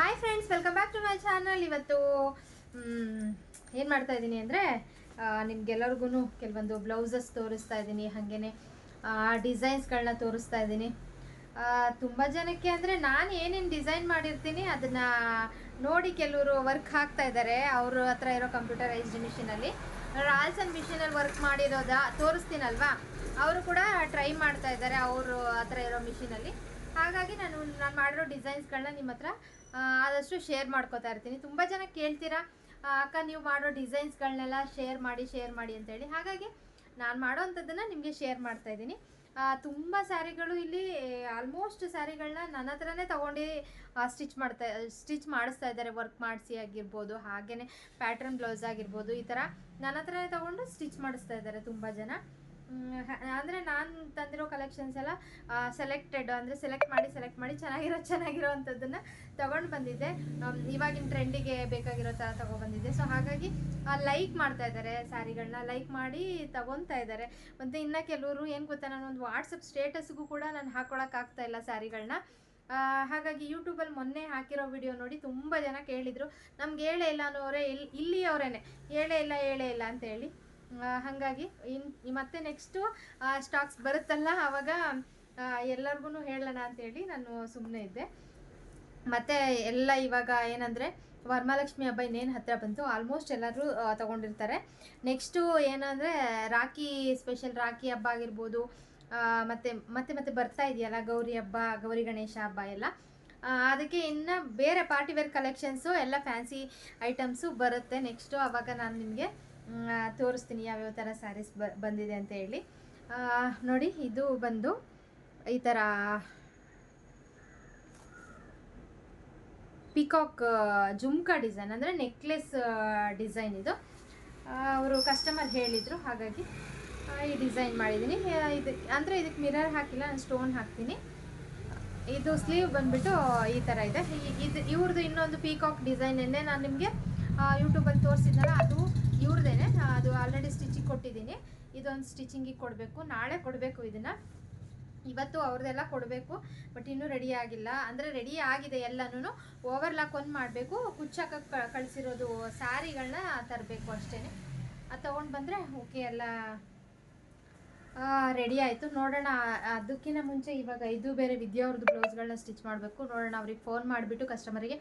Hi friends welcome back to my channel ಇವತ್ತು ಏನು ಮಾಡ್ತಾ ಇದ್ದೀನಿ ಅಂದರೆ ನಿಮ್ಗೆಲ್ಲರಿಗೂ ಕೆಲವೊಂದು ಬ್ಲೌಸಸ್ ತೋರಿಸ್ತಾ ಇದ್ದೀನಿ ಡಿಸೈನ್ಸ್ ಡಿಸೈನ್ಸ್ಗಳನ್ನ ತೋರಿಸ್ತಾ ಇದ್ದೀನಿ. ತುಂಬ ಜನಕ್ಕೆ ಅಂದರೆ ನಾನು ಏನೇನು ಡಿಸೈನ್ ಮಾಡಿರ್ತೀನಿ ಅದನ್ನು ನೋಡಿ ಕೆಲವರು ವರ್ಕ್ ಹಾಕ್ತಾ ಇದ್ದಾರೆ ಅವ್ರ ಹತ್ರ ಇರೋ ಕಂಪ್ಯೂಟರೈಸ್ಡ್ ಮಿಷಿನಲ್ಲಿ ರಾಲ್ಸನ್ ಮಿಷಿನಲ್ಲಿ ವರ್ಕ್ ಮಾಡಿರೋದ ತೋರಿಸ್ತೀನಲ್ವಾ? ಅವರು ಕೂಡ ಟ್ರೈ ಮಾಡ್ತಾ ಇದ್ದಾರೆ ಅವರು ಹತ್ರ ಇರೋ ಮಿಷಿನಲ್ಲಿ ಹಾಗಾಗಿ ನಾನು ನಾನು ಮಾಡಿರೋ ಡಿಸೈನ್ಸ್ಗಳನ್ನ ನಿಮ್ಮ ಹತ್ರ ಆದಷ್ಟು ಶೇರ್ ಮಾಡ್ಕೋತಾ ಇರ್ತೀನಿ. ತುಂಬ ಜನ ಕೇಳ್ತೀರಾ ಅಕ್ಕ, ನೀವು ಮಾಡೋ ಡಿಸೈನ್ಸ್ಗಳನ್ನೆಲ್ಲ ಶೇರ್ ಮಾಡಿ ಶೇರ್ ಮಾಡಿ ಅಂತೇಳಿ ಹಾಗಾಗಿ ನಾನು ಮಾಡೋ ಅಂಥದ್ದನ್ನು ನಿಮಗೆ ಶೇರ್ ಮಾಡ್ತಾ ಇದ್ದೀನಿ. ತುಂಬ ಸ್ಯಾರಿಗಳು ಇಲ್ಲಿ ಆಲ್ಮೋಸ್ಟ್ ಸ್ಯಾರಿಗಳನ್ನ ನನ್ನ ಹತ್ರನೇ ತೊಗೊಂಡು ಸ್ಟಿಚ್ ಮಾಡ್ತಾ ಸ್ಟಿಚ್ ಮಾಡಿಸ್ತಾ ಇದ್ದಾರೆ. ವರ್ಕ್ ಮಾಡಿಸಿ ಆಗಿರ್ಬೋದು ಹಾಗೆಯೇ ಪ್ಯಾಟ್ರನ್ ಬ್ಲೌಸ್ ಆಗಿರ್ಬೋದು, ಈ ಥರ ನನ್ನ ಹತ್ರನೇ ತೊಗೊಂಡು ಸ್ಟಿಚ್ ಮಾಡಿಸ್ತಾ ಇದ್ದಾರೆ ತುಂಬ ಜನ. ಅಂದ್ರೆ ನಾನು ತಂದಿರೋ ಕಲೆಕ್ಷನ್ಸ್ ಎಲ್ಲ ಸೆಲೆಕ್ಟೆಡ್ ಅಂದರೆ ಸೆಲೆಕ್ಟ್ ಮಾಡಿ ಸೆಲೆಕ್ಟ್ ಮಾಡಿ ಚೆನ್ನಾಗಿರೋ ಚೆನ್ನಾಗಿರೋ ಅಂಥದ್ದನ್ನು ತಗೊಂಡು ಬಂದಿದ್ದೆ. ಇವಾಗಿನ ಟ್ರೆಂಡಿಗೆ ಬೇಕಾಗಿರೋ ಥರ ತಗೊಬಂದಿದ್ದೆ. ಸೊ ಹಾಗಾಗಿ ಲೈಕ್ ಮಾಡ್ತಾ ಇದ್ದಾರೆ ಸ್ಯಾರಿಗಳನ್ನ ಲೈಕ್ ಮಾಡಿ ತಗೊತಾ ಇದ್ದಾರೆ. ಮತ್ತು ಇನ್ನು ಕೆಲವರು ಏನು ಗೊತ್ತಾ ನಾನು ಒಂದು ವಾಟ್ಸಪ್ ಸ್ಟೇಟಸ್ಗೂ ಕೂಡ ನಾನು ಹಾಕ್ಕೊಳಕ್ಕಾಗ್ತಾ ಇಲ್ಲ ಸ್ಯಾರಿಗಳನ್ನ ಹಾಗಾಗಿ ಯೂಟ್ಯೂಬಲ್ಲಿ ಮೊನ್ನೆ ಹಾಕಿರೋ ವಿಡಿಯೋ ನೋಡಿ ತುಂಬ ಜನ ಕೇಳಿದರು. ನಮ್ಗೆ ಹೇಳೇ ಇಲ್ಲ ಅನ್ನೋರೇ ಇಲ್ಲಿ ಇಲ್ಲಿಯವರೇನೆ. ಹೇಳೇ ಇಲ್ಲ ಹೇಳೇ ಇಲ್ಲ ಅಂತ ಹೇಳಿ ಆ, ಹಾಗಾಗಿ ಇನ್ ಮತ್ತೆ ನೆಕ್ಸ್ಟು ಸ್ಟಾಕ್ಸ್ ಬರುತ್ತಲ್ಲ ಆವಾಗ ಎಲ್ಲರಿಗೂ ಹೇಳೋಣ ಅಂತೇಳಿ ನಾನು ಸುಮ್ಮನೆ ಇದ್ದೆ. ಮತ್ತು ಎಲ್ಲ ಇವಾಗ ಏನಂದರೆ, ವರಮಹಾಲಕ್ಷ್ಮಿ ಹಬ್ಬ ಇನ್ನೇನು ಹತ್ತಿರ ಬಂತು ಆಲ್ಮೋಸ್ಟ್ ಎಲ್ಲರೂ ತಗೊಂಡಿರ್ತಾರೆ. ನೆಕ್ಸ್ಟು ಏನಂದರೆ, ರಾಖಿ ಸ್ಪೆಷಲ್ ರಾಖಿ ಹಬ್ಬ ಆಗಿರ್ಬೋದು ಮತ್ತು ಮತ್ತೆ ಮತ್ತೆ ಮತ್ತೆ ಬರ್ತಾ ಇದೆಯಲ್ಲ, ಗೌರಿ ಹಬ್ಬ, ಗೌರಿ ಗಣೇಶ ಹಬ್ಬ ಎಲ್ಲ. ಅದಕ್ಕೆ ಇನ್ನು ಬೇರೆ ಪಾರ್ಟಿ ವೇರ್ ಕಲೆಕ್ಷನ್ಸು ಎಲ್ಲ ಫ್ಯಾನ್ಸಿ ಐಟಮ್ಸು ಬರುತ್ತೆ. ನೆಕ್ಸ್ಟು ಆವಾಗ ನಾನು ನಿಮಗೆ ತೋರಿಸ್ತೀನಿ ಯಾವ್ಯಾವ ಥರ ಸ್ಯಾರೀಸ್ ಬ, ಬಂದಿದೆ ಅಂತ ಹೇಳಿ. ನೋಡಿ, ಇದು ಬಂದು ಈ ಥರ ಪಿಕಾಕ್ ಜುಮ್ಕಾ ಡಿಸೈನ್ ಅಂದರೆ ನೆಕ್ಲೆಸ್ ಡಿಸೈನ್ ಇದು. ಅವರು ಕಸ್ಟಮರ್ ಹೇಳಿದರು, ಹಾಗಾಗಿ ಈ ಡಿಸೈನ್ ಮಾಡಿದ್ದೀನಿ. ಇದು, ಅಂದರೆ ಇದಕ್ಕೆ ಮಿರರ್ ಹಾಕಿಲ್ಲ, ನಾನು ಸ್ಟೋನ್ ಹಾಕ್ತೀನಿ. ಇದು ಸ್ಲೀವ್ ಬಂದ್ಬಿಟ್ಟು ಈ ಥರ ಇದೆ. ಇದು ಇವ್ರದ್ದು ಇನ್ನೊಂದು ಪೀಕಾಕ್ ಡಿಸೈನನ್ನೇ ನಾನು ನಿಮಗೆ ಯೂಟ್ಯೂಬಲ್ಲಿ ತೋರಿಸಿದ್ನಲ್ಲ, ಅದು ಇವ್ರದೇನೆ. ಅದು ಆಲ್ರೆಡಿ ಸ್ಟಿಚಿಂಗ್ ಕೊಟ್ಟಿದ್ದೀನಿ. ಇದೊಂದು ಸ್ಟಿಚಿಂಗಿಗೆ ಕೊಡಬೇಕು. ನಾಳೆ ಕೊಡಬೇಕು ಇದನ್ನು. ಇವತ್ತು ಅವ್ರದ್ದೆಲ್ಲ ಕೊಡಬೇಕು ಬಟ್ ಇನ್ನೂ ರೆಡಿ ಆಗಿಲ್ಲ. ಅಂದರೆ ರೆಡಿ ಆಗಿದೆ ಎಲ್ಲನೂ ಓವರ್ಲಾಕ್ ಒಂದು ಮಾಡಬೇಕು. ಕುಚ್ಚಾಕ ಕಳಿಸಿರೋದು ಸ್ಯಾರಿಗಳನ್ನ ತರಬೇಕು ಅಷ್ಟೇ ಅದು ತೊಗೊಂಡು ಬಂದರೆ ಓಕೆ ಎಲ್ಲ ರೆಡಿ ಆಯಿತು. ನೋಡೋಣ ಅದಕ್ಕಿಂತ ಮುಂಚೆ ಇವಾಗ ಇದು ಬೇರೆ ವಿದ್ಯಾವ್ರದ್ದು ಬ್ಲೌಸ್ಗಳನ್ನ ಸ್ಟಿಚ್ ಮಾಡಬೇಕು. ನೋಡೋಣ, ಅವ್ರಿಗೆ ಫೋನ್ ಮಾಡಿಬಿಟ್ಟು ಕಸ್ಟಮರಿಗೆ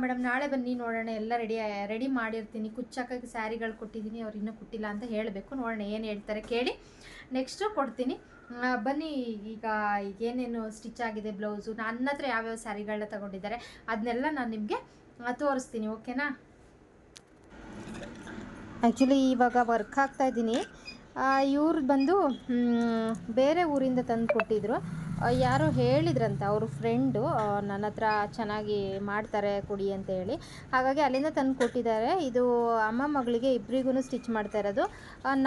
ಮೇಡಮ್, ನಾಳೆ ಬನ್ನಿ ನೋಡೋಣ, ಎಲ್ಲ ರೆಡಿ ರೆಡಿ ಮಾಡಿರ್ತೀನಿ. ಕುಚ್ಚಾಕಕ್ಕೆ ಸ್ಯಾರಿಗಳು ಕೊಟ್ಟಿದ್ದೀನಿ, ಅವ್ರು ಇನ್ನೂ ಕೊಟ್ಟಿಲ್ಲ ಅಂತ ಹೇಳಬೇಕು. ನೋಡೋಣ ಏನು ಹೇಳ್ತಾರೆ ಕೇಳಿ. ನೆಕ್ಸ್ಟು ಕೊಡ್ತೀನಿ. ಬನ್ನಿ, ಈಗ ಏನೇನು ಸ್ಟಿಚ್ ಆಗಿದೆ ಬ್ಲೌಸು? ನನ್ನ ಹತ್ರ ಯಾವ್ಯಾವ ಸ್ಯಾರಿಗಳನ್ನ ತಗೊಂಡಿದ್ದಾರೆ? ಅದನ್ನೆಲ್ಲ ನಾನು ನಿಮಗೆ ತೋರಿಸ್ತೀನಿ, ಓಕೆನಾ? ಆ್ಯಕ್ಚುಲಿ ಇವಾಗ ವರ್ಕ್ ಆಗ್ತಾ ಇದ್ದೀನಿ. ಇವ್ರು ಬಂದು ಬೇರೆ ಊರಿಂದ ತಂದು ಕೊಟ್ಟಿದ್ರು. ಯಾರೋ ಹೇಳಿದ್ರಂತೆ ಅವ್ರ ಫ್ರೆಂಡು ನನ್ನ ಹತ್ರ ಚೆನ್ನಾಗಿ ಮಾಡ್ತಾರೆ ಕೊಡಿ ಅಂತ ಹೇಳಿ. ಹಾಗಾಗಿ ಅಲ್ಲಿಂದ ತಂದು ಕೊಟ್ಟಿದ್ದಾರೆ. ಇದು ಅಮ್ಮ ಮಗಳಿಗೆ ಇಬ್ಬರಿಗೂ ಸ್ಟಿಚ್ ಮಾಡ್ತಾ ಇರೋದು.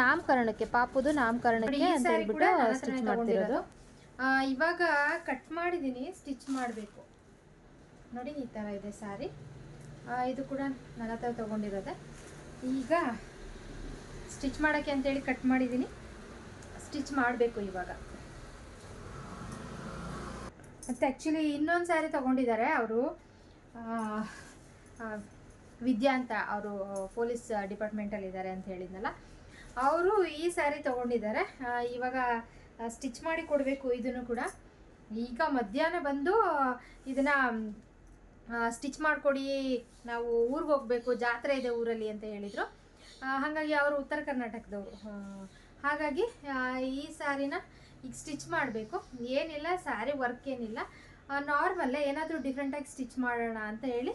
ನಾಮಕರಣಕ್ಕೆ ಪಾಪುದು ನಾಮಕರಣಕ್ಕೆ ಅಂತ ಹೇಳ್ಬಿಟ್ಟು ಸ್ಟಿಚ್ ಮಾಡ್ತಿರೋದು. ಇವಾಗ ಕಟ್ ಮಾಡಿದ್ದೀನಿ ಸ್ಟಿಚ್ ಮಾಡಬೇಕು. ನೋಡಿ ಈ ಥರ ಇದೆ ಸ್ಯಾರಿ ಇದು ಕೂಡ ನನ್ನ ಹತ್ರ ತೊಗೊಂಡಿರೋದೆ. ಈಗ ಸ್ಟಿಚ್ ಮಾಡೋಕ್ಕೆ ಅಂತೇಳಿ ಕಟ್ ಮಾಡಿದ್ದೀನಿ ಸ್ಟಿಚ್ ಮಾಡಬೇಕು ಇವಾಗ. ಮತ್ತು ಆ್ಯಕ್ಚುಲಿ ಇನ್ನೊಂದು ಸ್ಯಾರಿ ತೊಗೊಂಡಿದ್ದಾರೆ ಅವರು. ವಿದ್ಯಾ ಅಂತ ಅವರು ಪೊಲೀಸ್ ಡಿಪಾರ್ಟ್ಮೆಂಟಲ್ಲಿ ಇದ್ದಾರೆ ಅಂತ ಹೇಳಿದ್ನಲ್ಲ. ಅವರು ಈ ಸ್ಯಾರಿ ತೊಗೊಂಡಿದ್ದಾರೆ. ಇವಾಗ ಸ್ಟಿಚ್ ಮಾಡಿ ಕೊಡಬೇಕು ಇದನ್ನು ಕೂಡ. ಈಗ ಮಧ್ಯಾಹ್ನ ಬಂದು, ಇದನ್ನು ಸ್ಟಿಚ್ ಮಾಡಿಕೊಡಿ, ನಾವು ಊರಿಗೆ ಹೋಗಬೇಕು, ಜಾತ್ರೆ ಇದೆ ಊರಲ್ಲಿ ಅಂತ ಹೇಳಿದರು. ಹಾಗಾಗಿ ಅವರು ಉತ್ತರ ಕರ್ನಾಟಕದವರು. ಹಾಗಾಗಿ ಈ ಸ್ಯಾರಿನ ಈಗ ಸ್ಟಿಚ್ ಮಾಡಬೇಕು. ಏನಿಲ್ಲ ಸ್ಯಾರಿ ವರ್ಕ್ ಏನಿಲ್ಲ. ನಾರ್ಮಲ್ಲೇ ಏನಾದರೂ ಡಿಫ್ರೆಂಟಾಗಿ ಸ್ಟಿಚ್ ಮಾಡೋಣ ಅಂತ ಹೇಳಿ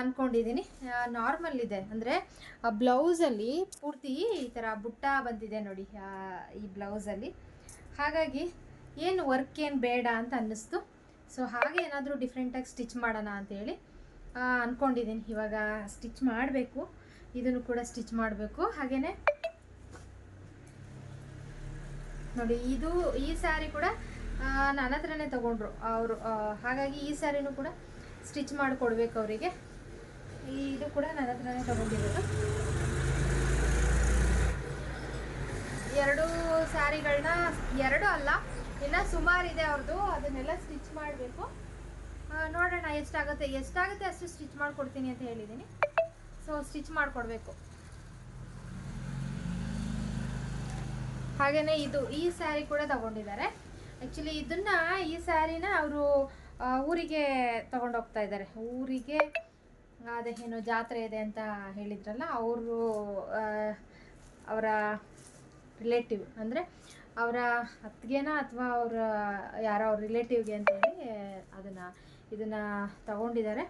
ಅಂದ್ಕೊಂಡಿದ್ದೀನಿ ನಾರ್ಮಲ್ ಇದೆ. ಅಂದರೆ ಬ್ಲೌಸಲ್ಲಿ ಪೂರ್ತಿ ಈ ಥರ ಬುಟ್ಟ ಬಂದಿದೆ ನೋಡಿ ಈ ಬ್ಲೌಸಲ್ಲಿ ಹಾಗಾಗಿ, ಏನು ವರ್ಕ್ ಏನು ಬೇಡ ಅಂತ ಅನ್ನಿಸ್ತು. ಸೊ ಹಾಗೆ ಏನಾದರೂ ಡಿಫ್ರೆಂಟಾಗಿ ಸ್ಟಿಚ್ ಮಾಡೋಣ ಅಂತೇಳಿ ಅಂದ್ಕೊಂಡಿದ್ದೀನಿ ಇವಾಗ ಸ್ಟಿಚ್ ಮಾಡಬೇಕು. ಇದನ್ನು ಕೂಡ ಸ್ಟಿಚ್ ಮಾಡಬೇಕು. ಹಾಗೇನೆ ನೋಡಿ, ಇದು ಈ ಸ್ಯಾರಿ ಕೂಡ ನನ್ನ ಹತ್ರನೇ ತೊಗೊಂಡ್ರು ಅವರು. ಹಾಗಾಗಿ ಈ ಸ್ಯಾರಿನೂ ಕೂಡ ಸ್ಟಿಚ್ ಮಾಡಿಕೊಡ್ಬೇಕು ಅವರಿಗೆ. ಇದು ಕೂಡ ನನ್ನ ಹತ್ರನೇ ತೊಗೊಂಡಿರೋದು. ಎರಡು ಸ್ಯಾರಿಗಳನ್ನ ಎರಡು ಅಲ್ಲ, ಇನ್ನು ಸುಮಾರು ಇದೆ ಅವ್ರದ್ದು ಅದನ್ನೆಲ್ಲ ಸ್ಟಿಚ್ ಮಾಡಬೇಕು. ನೋಡೋಣ ಎಷ್ಟಾಗುತ್ತೆ. ಎಷ್ಟಾಗುತ್ತೆ ಅಷ್ಟು ಸ್ಟಿಚ್ ಮಾಡಿಕೊಡ್ತೀನಿ ಅಂತ ಹೇಳಿದ್ದೀನಿ. ಸೊ ಸ್ಟಿಚ್ ಮಾಡಿಕೊಡ್ಬೇಕು. ಹಾಗೆಯೇ ಇದು ಈ ಸ್ಯಾರಿ ಕೂಡ ತಗೊಂಡಿದ್ದಾರೆ. ಆ್ಯಕ್ಚುಲಿ ಇದನ್ನ ಈ ಸ್ಯಾರಿನ ಅವರು ಊರಿಗೆ ತಗೊಂಡೋಗ್ತಾ ಇದ್ದಾರೆ. ಊರಿಗೆ, ಅದೇ ಏನೋ ಜಾತ್ರೆ ಇದೆ ಅಂತ ಹೇಳಿದ್ರಲ್ಲ, ಅವರು ಅವರ ರಿಲೇಟಿವ್ ಅಂದರೆ ಅವರ ಅತ್ತಿಗೆನ ಅಥವಾ ಅವರ, ಯಾರೋ ಅವ್ರ ರಿಲೇಟಿವ್ಗೆ ಅಂತೇಳಿ ಅದನ್ನು, ಇದನ್ನು ತಗೊಂಡಿದ್ದಾರೆ.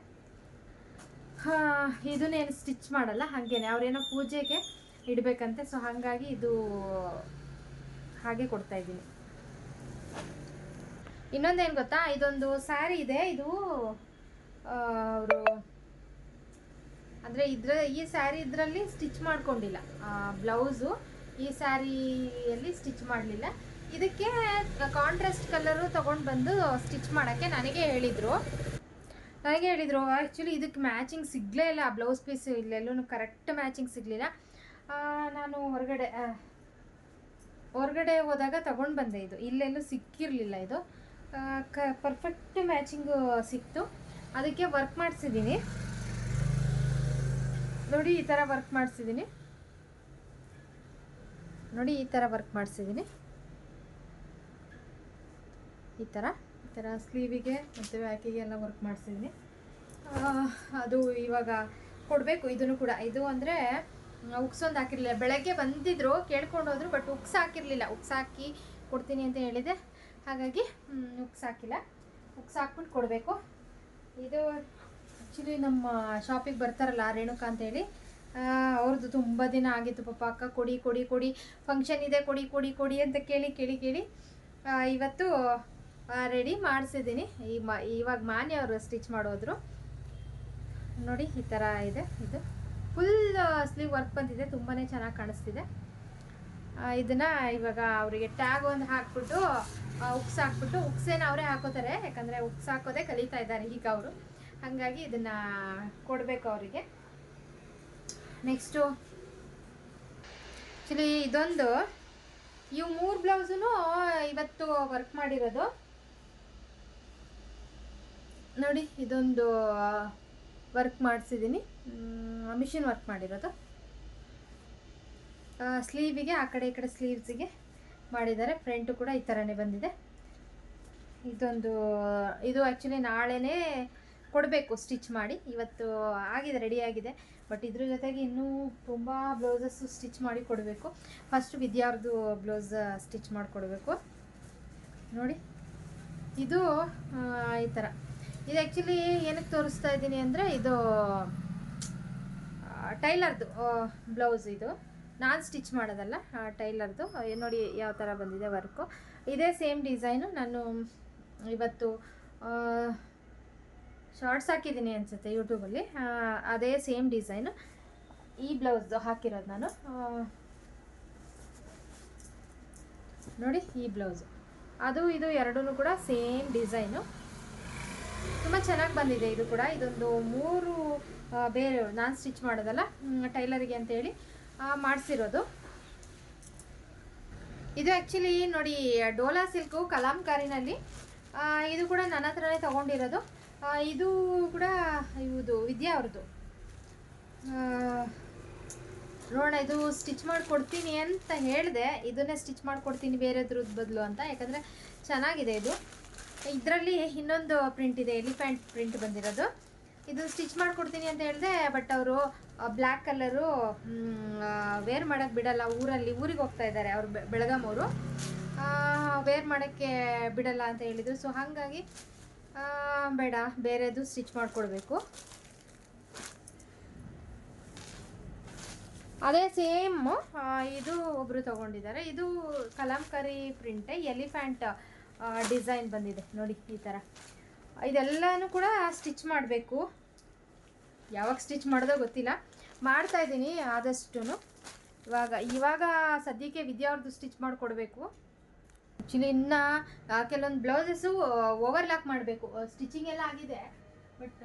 ಇದನ್ನೇನು ಸ್ಟಿಚ್ ಮಾಡಲ್ಲ, ಹಾಗೇನೆ. ಅವ್ರೇನೋ ಪೂಜೆಗೆ ಇಡಬೇಕಂತೆ ಸೊ ಹಾಗಾಗಿ ಇದು ಹಾಗೆ ಕೊಡ್ತಾ ಇದ್ದೀನಿ. ಇನ್ನೊಂದೇನು ಗೊತ್ತಾ? ಇದೊಂದು ಸ್ಯಾರಿ ಇದೆ, ಇದು ಅವರು, ಅಂದರೆ ಇದ್ರ, ಈ ಸ್ಯಾರಿ ಇದರಲ್ಲಿ ಸ್ಟಿಚ್ ಮಾಡ್ಕೊಂಡಿಲ್ಲ. ಬ್ಲೌಸು ಈ ಸ್ಯಾರಿಯಲ್ಲಿ ಸ್ಟಿಚ್ ಮಾಡಲಿಲ್ಲ. ಇದಕ್ಕೆ ಕಾಂಟ್ರಾಸ್ಟ್ ಕಲರು ತೊಗೊಂಡು ಬಂದು ಸ್ಟಿಚ್ ಮಾಡೋಕ್ಕೆ ನನಗೆ ಹೇಳಿದರು. ನನಗೆ ಹೇಳಿದರು. ಆ್ಯಕ್ಚುಲಿ ಇದಕ್ಕೆ ಮ್ಯಾಚಿಂಗ್ ಸಿಗಲೇ ಇಲ್ಲ. ಬ್ಲೌಸ್ ಪೀಸ್ ಇಲ್ಲೆಲ್ಲೂ ಕರೆಕ್ಟ್ ಮ್ಯಾಚಿಂಗ್ ಸಿಗಲಿಲ್ಲ. ನಾನು ಹೊರಗಡೆ ಹೊರಗಡೆ ಹೋದಾಗ ತಗೊಂಡು ಬಂದೆ ಇದು. ಇಲ್ಲೆಲ್ಲೂ ಸಿಕ್ಕಿರಲಿಲ್ಲ ಇದು. ಕ ಪರ್ಫೆಕ್ಟ್ ಮ್ಯಾಚಿಂಗು ಸಿಕ್ತು. ಅದಕ್ಕೆ ವರ್ಕ್ ಮಾಡಿಸಿದ್ದೀನಿ ನೋಡಿ, ಈ ಥರ ವರ್ಕ್ ಮಾಡಿಸಿದ್ದೀನಿ ನೋಡಿ, ಈ ಥರ ವರ್ಕ್ ಮಾಡಿಸಿದ್ದೀನಿ ಈ ಥರ ಥರ ಸ್ಲೀವಿಗೆ ಮತ್ತು ಬ್ಯಾಕಿಗೆ ಎಲ್ಲ ವರ್ಕ್ ಮಾಡಿಸಿದ್ದೀನಿ ಅದು ಇವಾಗ ಕೊಡಬೇಕು. ಇದನ್ನು ಕೂಡ ಇದು ಅಂದರೆ ಉಕ್ಸೊಂದು ಹಾಕಿರಲಿಲ್ಲ. ಬೆಳಗ್ಗೆ ಬಂದಿದ್ರು, ಕೇಳ್ಕೊಂಡು ಹೋದ್ರು ಬಟ್ ಉಕ್ಸ್ ಹಾಕಿರಲಿಲ್ಲ. ಉಕ್ಸ್ ಹಾಕಿ ಕೊಡ್ತೀನಿ ಅಂತ ಹೇಳಿದೆ. ಹಾಗಾಗಿ ಉಕ್ಸ್ ಹಾಕಿಲ್ಲ. ಉಕ್ಸ್ ಹಾಕ್ಬಿಟ್ಟು ಕೊಡಬೇಕು. ಇದು ಆ್ಯಕ್ಚುಲಿ ನಮ್ಮ ಶಾಪಿಗೆ ಬರ್ತಾರಲ್ಲ, ರೇಣುಕಾ ಅಂತೇಳಿ ಅವ್ರದ್ದು ತುಂಬ ದಿನ ಆಗಿತ್ತು ಪಾಪ. ಅಕ್ಕ ಕೊಡಿ ಕೊಡಿ ಕೊಡಿ. ಫಂಕ್ಷನ್ ಇದೆ, ಕೊಡಿ ಕೊಡಿ ಕೊಡಿ ಅಂತ ಕೇಳಿ ಕೇಳಿ ಕೇಳಿ. ಇವತ್ತು ರೆಡಿ ಮಾಡಿಸಿದ್ದೀನಿ. ಈ ಮ, ಇವಾಗ ಮಾನ್ಯ ಅವರು ಸ್ಟಿಚ್ ಮಾಡೋದ್ರು. ನೋಡಿ, ಈ ಥರ ಇದೆ ಇದು. ಫುಲ್ ಸ್ಲೀವ್ ವರ್ಕ್ ಬಂದಿದೆ. ತುಂಬಾ ಚೆನ್ನಾಗಿ ಕಾಣಿಸ್ತಿದೆ. ಇದನ್ನು ಇವಾಗ ಅವರಿಗೆ ಟ್ಯಾಗ್ ಒಂದು ಹಾಕ್ಬಿಟ್ಟು ಉಕ್ಸ್ ಹಾಕ್ಬಿಟ್ಟು, ಉಕ್ಸೇನ ಅವರೇ ಹಾಕೋತಾರೆ. ಯಾಕಂದರೆ ಉಕ್ಸ್ ಹಾಕೋದೇ ಕಲಿತಾ ಇದ್ದಾರೆ ಈಗ ಅವರು. ಹಾಗಾಗಿ ಇದನ್ನು ಕೊಡಬೇಕು ಅವರಿಗೆ. ನೆಕ್ಸ್ಟು ಆ್ಯಕ್ಚುಲಿ ಇದೊಂದು, ಇವು ಮೂರು ಬ್ಲೌಸೂ ಇವತ್ತು ವರ್ಕ್ ಮಾಡಿರೋದು. ನೋಡಿ, ಇದೊಂದು ವರ್ಕ್ ಮಾಡಿಸಿದ್ದೀನಿ ಮಿಷಿನ್ ವರ್ಕ್ ಮಾಡಿರೋದು. ಸ್ಲೀವಿಗೆ ಆ ಕಡೆ ಈ ಕಡೆ ಸ್ಲೀವ್ಸಿಗೆ ಮಾಡಿದ್ದಾರೆ. ಫ್ರಂಟು ಕೂಡ ಈ ಥರನೇ ಬಂದಿದೆ. ಇದೊಂದು, ಇದು ಆ್ಯಕ್ಚುಲಿ ನಾಳೆನೇ ಕೊಡಬೇಕು ಸ್ಟಿಚ್ ಮಾಡಿ. ಇವತ್ತು ಆಗಿದೆ ರೆಡಿಯಾಗಿದೆ ಬಟ್ ಇದ್ರ ಜೊತೆಗೆ ಇನ್ನೂ ತುಂಬ ಬ್ಲೌಸಸ್ಸು ಸ್ಟಿಚ್ ಮಾಡಿ ಕೊಡಬೇಕು. ಫಸ್ಟ್ ವಿದ್ಯಾರ್ದು ಬ್ಲೌಸ್ ಸ್ಟಿಚ್ ಮಾಡಿಕೊಡ್ಬೇಕು. ನೋಡಿ, ಇದು ಈ ಥರ ಇದು ಆ್ಯಕ್ಚುಲಿ ಏನಕ್ಕೆ ತೋರಿಸ್ತಾ ಇದ್ದೀನಿ ಅಂದರೆ ಇದು ಟೈಲರ್ದು ಬ್ಲೌಸ್ ಇದು. ನಾನು ಸ್ಟಿಚ್ ಮಾಡೋದಲ್ಲ ಟೈಲರ್ದು. ನೋಡಿ ಯಾವ ಥರ ಬಂದಿದೆ ವರ್ಕು. ಇದೇ ಸೇಮ್ ಡಿಸೈನು. ನಾನು ಇವತ್ತು ಶಾರ್ಟ್ಸ್ ಹಾಕಿದ್ದೀನಿ ಅನಿಸುತ್ತೆ ಯೂಟ್ಯೂಬಲ್ಲಿ. ಅದೇ ಸೇಮ್ ಡಿಸೈನು. ಈ ಬ್ಲೌಸ್ದು ಹಾಕಿರೋದು ನಾನು. ನೋಡಿ ಈ ಬ್ಲೌಸು. ಅದು, ಇದು ಎರಡೂ ಕೂಡ ಸೇಮ್ ಡಿಸೈನು. ತುಂಬ ಚೆನ್ನಾಗಿ ಬಂದಿದೆ. ಇದು ಕೂಡ ಇದೊಂದು ಮೂರು ಬೇರೆ ನಾನು ಸ್ಟಿಚ್ ಮಾಡೋದಲ್ಲ? ಟೈಲರಿಗೆ ಅಂತೇಳಿ ಮಾಡಿಸಿರೋದು. ಇದು ಆ್ಯಕ್ಚುಲಿ ನೋಡಿ, ಡೋಲಾ ಸಿಲ್ಕು ಕಲಾಂಕಾರಿನಲ್ಲಿ. ಇದು ಕೂಡ ನನ್ನ ಹತ್ರನೇ ತೊಗೊಂಡಿರೋದು. ಇದು ಕೂಡ ಇವುದು, ವಿದ್ಯಾ ಅವ್ರದ್ದು ನೋಡೋಣ, ಇದು ಸ್ಟಿಚ್ ಮಾಡಿಕೊಡ್ತೀನಿ ಅಂತ ಹೇಳಿದೆ. ಇದನ್ನೇ ಸ್ಟಿಚ್ ಮಾಡಿಕೊಡ್ತೀನಿ ಬೇರೆದ್ರದ್ದು ಬದಲು ಅಂತ. ಯಾಕಂದರೆ ಚೆನ್ನಾಗಿದೆ ಇದು. ಇದರಲ್ಲಿ ಇನ್ನೊಂದು ಪ್ರಿಂಟ್ ಇದೆ ಎಲಿಫೆಂಟ್ ಪ್ರಿಂಟ್ ಬಂದಿರೋದು. ಇದು ಸ್ಟಿಚ್ ಮಾಡಿಕೊಡ್ತೀನಿ ಅಂತ ಹೇಳಿದೆ ಬಟ್ ಅವರು ಬ್ಲ್ಯಾಕ್ ಕಲರು ವೇರ್ ಮಾಡೋಕ್ಕೆ ಬಿಡಲ್ಲ, ಊರಲ್ಲಿ, ಊರಿಗೆ ಹೋಗ್ತಾ ಇದ್ದಾರೆ ಅವರು ಬೆ- ಬೆಳಗಾಂ ಅವರು. ವೇರ್ ಮಾಡೋಕ್ಕೆ ಬಿಡಲ್ಲ ಅಂತ ಹೇಳಿದರು. ಸೊ ಹಾಗಾಗಿ ಬೇಡ, ಬೇರೆದು ಸ್ಟಿಚ್ ಮಾಡಿಕೊಡ್ಬೇಕು. ಅದೇ ಸೇಮ್ ಇದು ಒಬ್ಬರು ತಗೊಂಡಿದ್ದಾರೆ. ಇದು ಕಲಾಂಕರಿ ಪ್ರಿಂಟೇ ಎಲಿಫ್ಯಾಂಟ್ ಡಿಸೈನ್ ಬಂದಿದೆ. ನೋಡಿ, ಈ ಥರ ಇದೆಲ್ಲನೂ ಕೂಡ ಸ್ಟಿಚ್ ಮಾಡಬೇಕು. ಯಾವಾಗ ಸ್ಟಿಚ್ ಮಾಡೋದೋ ಗೊತ್ತಿಲ್ಲ. ಮಾಡ್ತಾ ಇದ್ದೀನಿ ಆದಷ್ಟು ಇವಾಗ ಇವಾಗ ಸದ್ಯಕ್ಕೆ ವಿದ್ಯಾ ಅವ್ರದ್ದು ಸ್ಟಿಚ್ ಮಾಡಿಕೊಡ್ಬೇಕು. ಆ್ಯಕ್ಚುಲಿ ಇನ್ನು ಕೆಲವೊಂದು ಬ್ಲೌಸಸ್ಸು ಓವರ್ಲಾಕ್ ಮಾಡಬೇಕು. ಸ್ಟಿಚಿಂಗ್ ಎಲ್ಲ ಆಗಿದೆ. ಬಟ್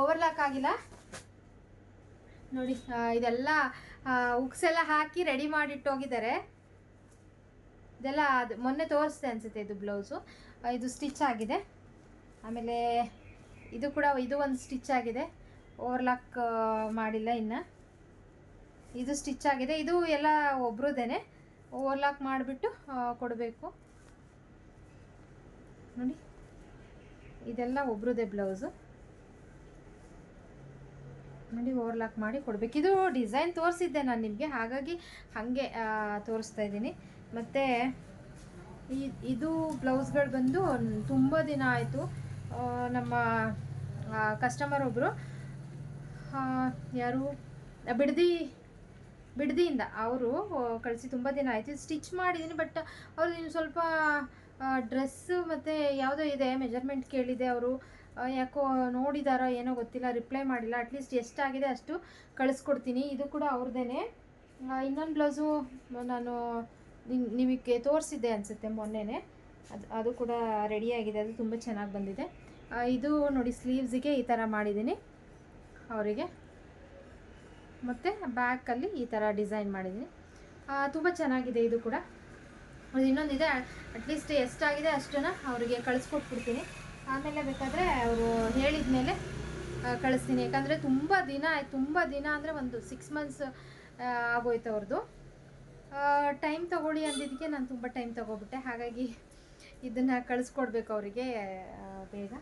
ಓವರ್ಲಾಕ್ ಆಗಿಲ್ಲ. ನೋಡಿ ಇದೆಲ್ಲ ಉಕ್ಸೆಲ್ಲ ಹಾಕಿ ರೆಡಿ ಮಾಡಿಟ್ಟು ಹೋಗಿದ್ದಾರೆ ಇದೆಲ್ಲ ಅದು ಮೊನ್ನೆ ತೋರಿಸ್ದೆ ಅನಿಸುತ್ತೆ ಇದು ಬ್ಲೌಸು. ಇದು ಸ್ಟಿಚ್ ಆಗಿದೆ. ಆಮೇಲೆ ಇದು ಕೂಡ ಇದು ಒಂದು ಸ್ಟಿಚ್ ಆಗಿದೆ. ಓವರ್ಲಾಕ್ ಮಾಡಿಲ್ಲ ಇನ್ನು. ಇದು ಸ್ಟಿಚ್ ಆಗಿದೆ. ಇದು ಎಲ್ಲ ಒಬ್ರದ್ದೇನೆ ಓವರ್ಲಾಕ್ ಮಾಡಿಬಿಟ್ಟು ಕೊಡಬೇಕು. ನೋಡಿ. ಇದೆಲ್ಲ ಒಬ್ರದೇ ಬ್ಲೌಸು. ನೋಡಿ, ಓವರ್ಲಾಕ್ ಮಾಡಿ ಕೊಡಬೇಕು. ಇದು ಡಿಸೈನ್ ತೋರಿಸಿದ್ದೆ ನಾನು ನಿಮಗೆ. ಹಾಗಾಗಿ ಹಾಗೆ ತೋರಿಸ್ತಾ ಇದ್ದೀನಿ. ಮತ್ತು ಈ, ಇದು ಬ್ಲೌಸ್ಗಳು ಬಂದು ತುಂಬ ದಿನ ಆಯಿತು. ನಮ್ಮ ಕಸ್ಟಮರ್ ಒಬ್ಬರು ಯಾರು? ಬಿಡದಿ, ಬಿಡದಿಯಿಂದ ಅವರು ಕಳಿಸಿ ತುಂಬ ದಿನ ಆಯಿತು. ಸ್ಟಿಚ್ ಮಾಡಿದ್ದೀನಿ ಬಟ್ ಅವರು ಇನ್ನು ಸ್ವಲ್ಪ ಡ್ರೆಸ್ಸು ಮತ್ತು ಯಾವುದೋ ಇದೆ ಮೆಜರ್ಮೆಂಟ್ ಕೇಳಿದೆ ಅವರು. ಯಾಕೋ ನೋಡಿದಾರೋ ಏನೋ ಗೊತ್ತಿಲ್ಲ ರಿಪ್ಲೈ ಮಾಡಿಲ್ಲ. ಅಟ್ಲೀಸ್ಟ್ ಎಷ್ಟಾಗಿದೆ ಅಷ್ಟು ಕಳಿಸ್ಕೊಡ್ತೀನಿ. ಇದು ಕೂಡ ಅವ್ರದ್ದೇನೆ ಇನ್ನೊಂದು ಬ್ಲೌಸು ನಾನು ನಿಮಗೆ ತೋರಿಸಿದ್ದೆ ಅನಿಸುತ್ತೆ ಮೊನ್ನೆನೇ. ಅದು ಅದು ಕೂಡ ರೆಡಿಯಾಗಿದೆ ಅದು ತುಂಬ ಚೆನ್ನಾಗಿ ಬಂದಿದೆ. ಇದು ನೋಡಿ ಸ್ಲೀವ್ಸಿಗೆ ಈ ಥರ ಮಾಡಿದ್ದೀನಿ ಅವರಿಗೆ. ಮತ್ತು ಬ್ಯಾಕಲ್ಲಿ ಈ ಥರ ಡಿಸೈನ್ ಮಾಡಿದ್ದೀನಿ. ತುಂಬ ಚೆನ್ನಾಗಿದೆ ಇದು ಕೂಡ. ಇನ್ನೊಂದಿದೆ ಅಟ್ಲೀಸ್ಟ್ ಎಷ್ಟಾಗಿದೆ ಅಷ್ಟನ್ನು ಅವರಿಗೆ ಕಳಿಸ್ಕೊಟ್ಬಿಡ್ತೀನಿ. ಆಮೇಲೆ ಬೇಕಾದರೆ ಅವರು ಹೇಳಿದ ಮೇಲೆ ಕಳಿಸ್ತೀನಿ. ಯಾಕಂದರೆ ತುಂಬ ದಿನ ತುಂಬ ದಿನ ಅಂದರೆ ಒಂದು ಸಿಕ್ಸ್ ಮಂತ್ಸ್ ಆಗೋಯ್ತು ಅವ್ರದ್ದು ಟೈಮ್ ತೊಗೊಳ್ಳಿ ಅಂದಿದ್ದಕ್ಕೆ ನಾನು ತುಂಬ ಟೈಮ್ ತೊಗೊಬಿಟ್ಟೆ ಹಾಗಾಗಿ ಇದನ್ನು ಕಳಿಸ್ಕೊಡ್ಬೇಕು ಅವರಿಗೆ ಬೇಗ.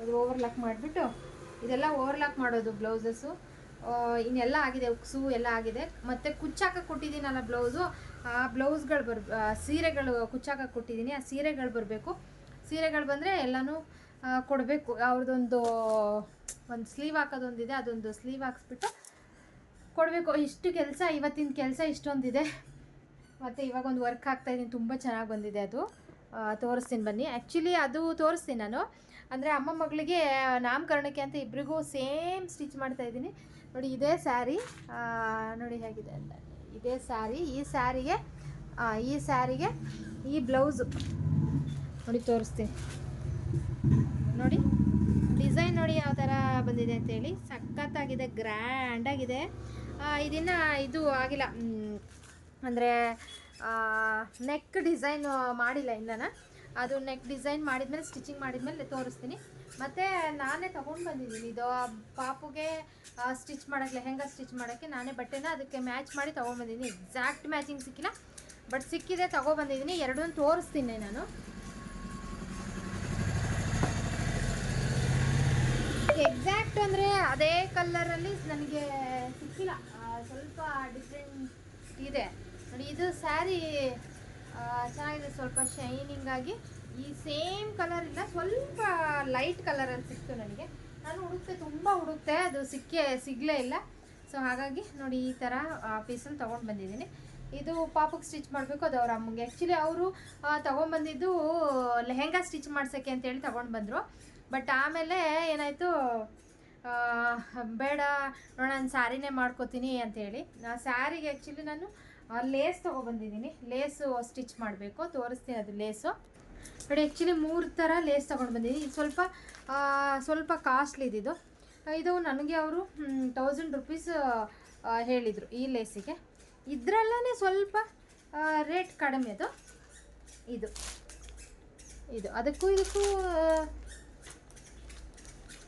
ಅದು ಓವರ್ಲಾಕ್ ಮಾಡಿಬಿಟ್ಟು, ಇದೆಲ್ಲ ಓವರ್ಲಾಕ್ ಮಾಡೋದು ಬ್ಲೌಸಸ್ಸು. ಇನ್ನೆಲ್ಲ ಆಗಿದೆ, ಉಕ್ಸು ಎಲ್ಲ ಆಗಿದೆ. ಮತ್ತು ಕುಚ್ಚಾಕ ಕೊಟ್ಟಿದ್ದೀನಲ್ಲ ಬ್ಲೌಸು, ಆ ಬ್ಲೌಸ್ಗಳು ಬರ್ ಸೀರೆಗಳು ಕುಚ್ಚಾಕ ಕೊಟ್ಟಿದ್ದೀನಿ. ಆ ಸೀರೆಗಳು ಬರಬೇಕು. ಸೀರೆಗಳು ಬಂದರೆ ಎಲ್ಲನೂ ಕೊಡಬೇಕು. ಅವ್ರದ್ದೊಂದು, ಒಂದು ಸ್ಲೀವ್ ಹಾಕೋದೊಂದಿದೆ, ಅದೊಂದು ಸ್ಲೀವ್ ಹಾಕ್ಸ್ಬಿಟ್ಟು ಕೊಡಬೇಕು. ಇಷ್ಟು ಕೆಲಸ, ಇವತ್ತಿನ ಕೆಲಸ ಇಷ್ಟೊಂದಿದೆ. ಮತ್ತು ಇವಾಗ ಒಂದು ವರ್ಕ್ ಆಗ್ತಾ ಇದ್ದೀನಿ, ತುಂಬ ಚೆನ್ನಾಗಿ ಬಂದಿದೆ ಅದು. ತೋರಿಸ್ತೀನಿ ಬನ್ನಿ. ಆ್ಯಕ್ಚುಲಿ ಅದು ತೋರಿಸ್ತೀನಿ ನಾನು. ಅಂದರೆ ಅಮ್ಮ ಮಗಳಿಗೆ ನಾಮಕರಣಕ್ಕೆ ಅಂತ ಇಬ್ಬರಿಗೂ ಸೇಮ್ ಸ್ಟಿಚ್ ಮಾಡ್ತಾ ಇದ್ದೀನಿ. ನೋಡಿ, ಇದೇ ಸ್ಯಾರಿ ನೋಡಿ ಹೇಗಿದೆ ಅಂತ. ಇದೇ ಸ್ಯಾರಿ ಈ ಸ್ಯಾರಿಗೆ ಈ ಸ್ಯಾರಿಗೆ ಈ ಬ್ಲೌಸು ನೋಡಿ, ತೋರಿಸ್ತೀನಿ. ನೋಡಿ ಡಿಸೈನ್ ನೋಡಿ ಯಾವ ಥರ ಬಂದಿದೆ ಅಂತೇಳಿ ಸಖತ್ತಾಗಿದೆ ಗ್ರ್ಯಾಂಡಾಗಿದೆ ಇದನ್ನು ಇದು ಆಗಿಲ್ಲ. ಅಂದರೆ ನೆಕ್ ಡಿಸೈನ್ ಮಾಡಿಲ್ಲ ಇನ್ನೂ ಅದು ನೆಕ್ ಡಿಸೈನ್ ಮಾಡಿದ್ಮೇಲೆ ಸ್ಟಿಚಿಂಗ್ ಮಾಡಿದ್ಮೇಲೆ ತೋರಿಸ್ತೀನಿ. ಮತ್ತು ನಾನೇ ತೊಗೊಂಡು ಬಂದಿದ್ದೀನಿ. ಇದು ಪಾಪುಗೆ ಸ್ಟಿಚ್ ಮಾಡೋಕ್ಕೆ, ಲೆಹೆಂಗಾ ಸ್ಟಿಚ್ ಮಾಡೋಕ್ಕೆ ನಾನೇ ಬಟ್ಟೆನ ಅದಕ್ಕೆ ಮ್ಯಾಚ್ ಮಾಡಿ ತೊಗೊಂಡ್ಬಂದಿದ್ದೀನಿ ಎಕ್ಸಾಕ್ಟ್ ಮ್ಯಾಚಿಂಗ್ ಸಿಕ್ಕಿಲ್ಲ. ಬಟ್ ಸಿಕ್ಕಿದೆ ತೊಗೊಬಂದಿದ್ದೀನಿ ಎರಡನ್ನೂ ತೋರಿಸ್ತೀನಿ ನಾನು. ಎಕ್ಸಾಕ್ಟ್ ಅಂದರೆ ಅದೇ ಕಲ್ಲರಲ್ಲಿ ನನಗೆ ಸಿಕ್ಕಿಲ್ಲ. ಸ್ವಲ್ಪ ಡಿಫ್ರೆಂಟ್ ಇದೆ. ನೋಡಿ, ಇದು ಸ್ಯಾರಿ ಚೆನ್ನಾಗಿದೆ ಸ್ವಲ್ಪ ಶೈನಿಂಗ್ ಆಗಿ. ಈ ಸೇಮ್ ಕಲರ್ ಇಲ್ಲ, ಸ್ವಲ್ಪ ಲೈಟ್ ಕಲರಲ್ಲಿ ಸಿಕ್ತು ನನಗೆ. ನಾನು ಹುಡುಕ್ತೆ ತುಂಬ ಹುಡುಕ್ತೆ ಅದು ಸಿಕ್ಕೇ, ಸಿಗಲೇ ಇಲ್ಲ. ಸೊ ಹಾಗಾಗಿ ನೋಡಿ, ಈ ಥರ ಪೀಸಲ್ಲಿ ತೊಗೊಂಡು ಬಂದಿದ್ದೀನಿ. ಇದು ಪಾಪಕ್ಕೆ ಸ್ಟಿಚ್ ಮಾಡಬೇಕು, ಅದು ಅವ್ರ ಅಮ್ಮಗೆ. ಆ್ಯಕ್ಚುಲಿ ಅವರು ತೊಗೊಂಡ್ಬಂದಿದ್ದು ಲೆಹೆಂಗಾ ಸ್ಟಿಚ್ ಮಾಡ್ಸೋಕ್ಕೆ ಅಂತೇಳಿ ತೊಗೊಂಡು ಬಂದರು. ಬಟ್ ಆಮೇಲೆ ಏನಾಯಿತು ಬೇಡ ನಾನು ಸ್ಯಾರಿನೇ ಮಾಡ್ಕೋತೀನಿ ಅಂತೇಳಿ ಆ ಸ್ಯಾರಿಗೆ ಆ್ಯಕ್ಚುಲಿ ನಾನು ಲೇಸ್ ತೊಗೊಬಂದಿದ್ದೀನಿ ಲೇಸು ಸ್ಟಿಚ್ ಮಾಡಬೇಕು. ತೋರಿಸ್ತೀನಿ ಅದು ಲೇಸು ನೋಡಿ ಆ್ಯಕ್ಚುಲಿ ಮೂರು ಥರ ಲೇಸ್ ತೊಗೊಂಡು ಬಂದಿದ್ದೀನಿ ಸ್ವಲ್ಪ ಸ್ವಲ್ಪ ಕಾಸ್ಟ್ಲಿ ಇದ್ದಿದ್ದು ಇದು. ನನಗೆ ಅವರು ತೌಸಂಡ್ ರುಪೀಸ್ ಹೇಳಿದರು ಈ ಲೇಸಿಗೆ ಇದರಲ್ಲೇ ಸ್ವಲ್ಪ ರೇಟ್ ಕಡಿಮೆ ಅದು. ಇದು. ಇದು. ಅದಕ್ಕೂ ಇದಕ್ಕೂ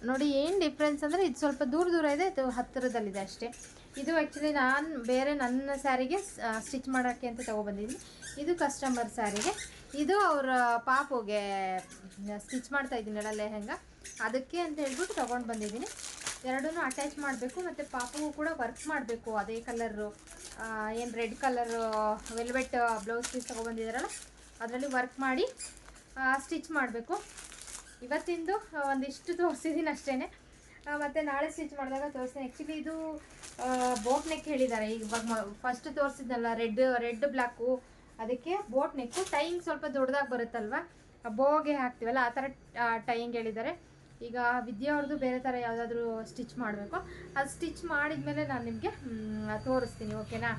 ನೋಡಿ ಏನು ಡಿಫ್ರೆನ್ಸ್ ಅಂದರೆ ಇದು ಸ್ವಲ್ಪ ದೂರ ದೂರ ಇದೆ, ಇದು ಹತ್ತಿರದಲ್ಲಿದೆ ಅಷ್ಟೇ. ಇದು ಆ್ಯಕ್ಚುಲಿ ನಾನು ಬೇರೆ ನನ್ನ ಸ್ಯಾರಿಗೆ ಸ್ಟಿಚ್ ಮಾಡೋಕ್ಕೆ ಅಂತ ತೊಗೊಬಂದಿದ್ದೀನಿ. ಇದು ಕಸ್ಟಮರ್ ಸ್ಯಾರಿಗೆ. ಇದು ಅವರ ಪಾಪುಗೆ ಸ್ಟಿಚ್ ಮಾಡ್ತಾ ಇದ್ದೀನಲ್ಲ ಲೆಹೆಂಗ. ಅದಕ್ಕೆ ಅಂತ ಹೇಳ್ಬಿಟ್ಟು ತೊಗೊಂಡು ಬಂದಿದ್ದೀನಿ. ಎರಡೂ ಅಟ್ಯಾಚ್ ಮಾಡಬೇಕು, ಮತ್ತು ಪಾಪುಗೂ ಕೂಡ ವರ್ಕ್ ಮಾಡಬೇಕು. ಅದೇ ಕಲರು ಏನು red colour velvet blouse piece ತೊಗೊಬಂದಿದ್ದಾರಲ್ಲ, ಅದರಲ್ಲಿ ವರ್ಕ್ ಮಾಡಿ ಸ್ಟಿಚ್ ಮಾಡಬೇಕು. ಇವತ್ತಿಂದು ಒಂದಿಷ್ಟು ತೋರಿಸಿದ್ದೀನಿ ಅಷ್ಟೇ ಮತ್ತು ನಾಳೆ ಸ್ಟಿಚ್ ಮಾಡಿದಾಗ ತೋರಿಸ್ತೀನಿ. ಆ್ಯಕ್ಚುಲಿ ಇದು ಬೋಟ್ ನೆಕ್ ಹೇಳಿದ್ದಾರೆ ಈಗ ಫಸ್ಟ್ ತೋರಿಸಿದ್ನಲ್ಲ ರೆಡ್ ರೆಡ್ ಬ್ಲ್ಯಾಕು ಅದಕ್ಕೆ ಬೋಟ್ ನೆಕ್ ಟೈಯಿಂಗ್ ಸ್ವಲ್ಪ ದೊಡ್ಡದಾಗಿ ಬರುತ್ತಲ್ವ? ಬೋಗೆ ಹಾಕ್ತೀವಲ್ಲ, ಆ ಥರ ಟೈಯಿಂಗ್ ಹೇಳಿದ್ದಾರೆ ಈಗ ವಿದ್ಯಾ ಅವ್ರದ್ದು ಬೇರೆ ಥರ ಯಾವುದಾದ್ರೂ ಸ್ಟಿಚ್ ಮಾಡಬೇಕು. ಅದು ಸ್ಟಿಚ್ ಮಾಡಿದ್ಮೇಲೆ ನಾನು ನಿಮಗೆ ತೋರಿಸ್ತೀನಿ ಓಕೆನಾ